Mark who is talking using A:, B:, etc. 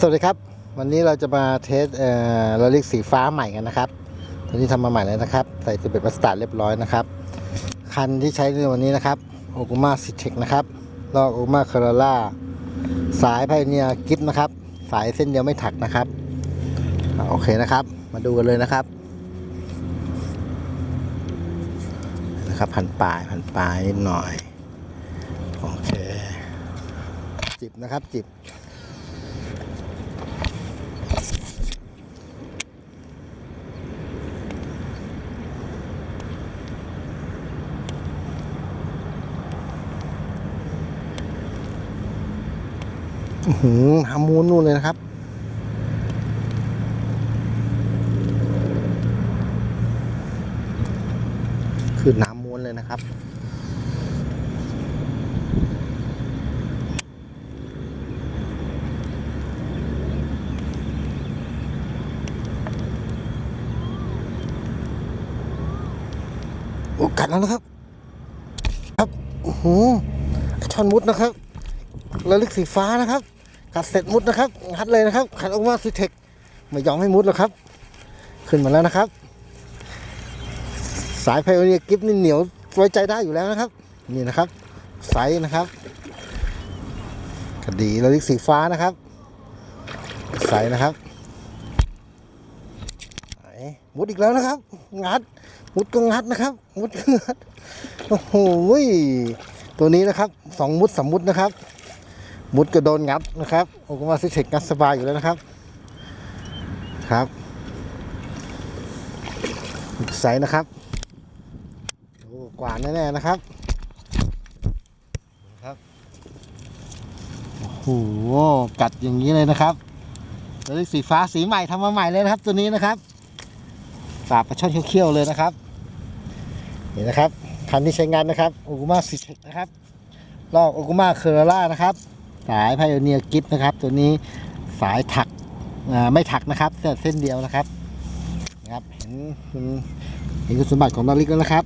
A: สวัสดีครับ วันนี้เราจะมาเทสเอ่อราเรียกสีฟ้าใหม่กันนะครับตัวนี้ทำมาใหม่เลยนะครับ ใส่สิบเอ็ดมาสตาร์เรียบร้อยนะครับ คันที่ใช้ในวันนี้นะครับโอกุมาซิเทคนะครับลอกโอกุมาคาราล่าสายไพเนียกิฟนะครับ สายเส้นเดียวไม่ถักนะครับโอเคนะครับ มาดูกันเลยนะครับนะครับพันปลายพันปลายนิดหน่อยโอเคจิบนะครับจิบ อื้อหือฮามูนนู่นเลยนะครับ คือน้ำม้วนเลยนะครับ โอ้กัดแล้วนะครับ ครับโอ้โหกระชอนมุดนะครับระลึกสีฟ้านะครับ กัดเสร็จมุดนะครับงัดเลยนะครับขันออกมาซิเทคไม่ยอมให้มุดหรอกครับ ขึ้นมาแล้วนะครับ สายไพโอเนียกิฟนี่เหนียวไว้ใจได้อยู่แล้วนะครับ นี่นะครับไซส์นะครับกระดีเระลึกสีฟ้านะครับไซส์นะครับหมุดอีกแล้วนะครับ งัด มุดก็งัดนะครับ มุดก็งัด โอ้โหตัวนี้นะครับสองมุดสามมุดนะครับ มุดก็โดนงัดนะครับโอกุมาซิเทคงัดสบายอยู่แล้วนะครับครับใสนะครับโอ้กว่าแน่ๆนะครับครับโอ้โหกัดอย่างนี้เลยนะครับตัวนี้สีฟ้าสีใหม่ทำมาใหม่เลยนะครับ ตัวนี้นะครับปากปลาช่อนเขี้ยวๆเลยนะครับนี่นะครับคันที่ใช้งานนะครับโอกุมาซิเทคนะครับลอกโอกุมาเคอร์ล่านะครับ สายไพโอเนียกิฟนะครับ ตัวนี้สายถักไม่ถักนะครับเส้นเส้นเดียวนะครับนะครับเห็นเห็นคุณสมบัติของดอลลิกแล้วนะครับ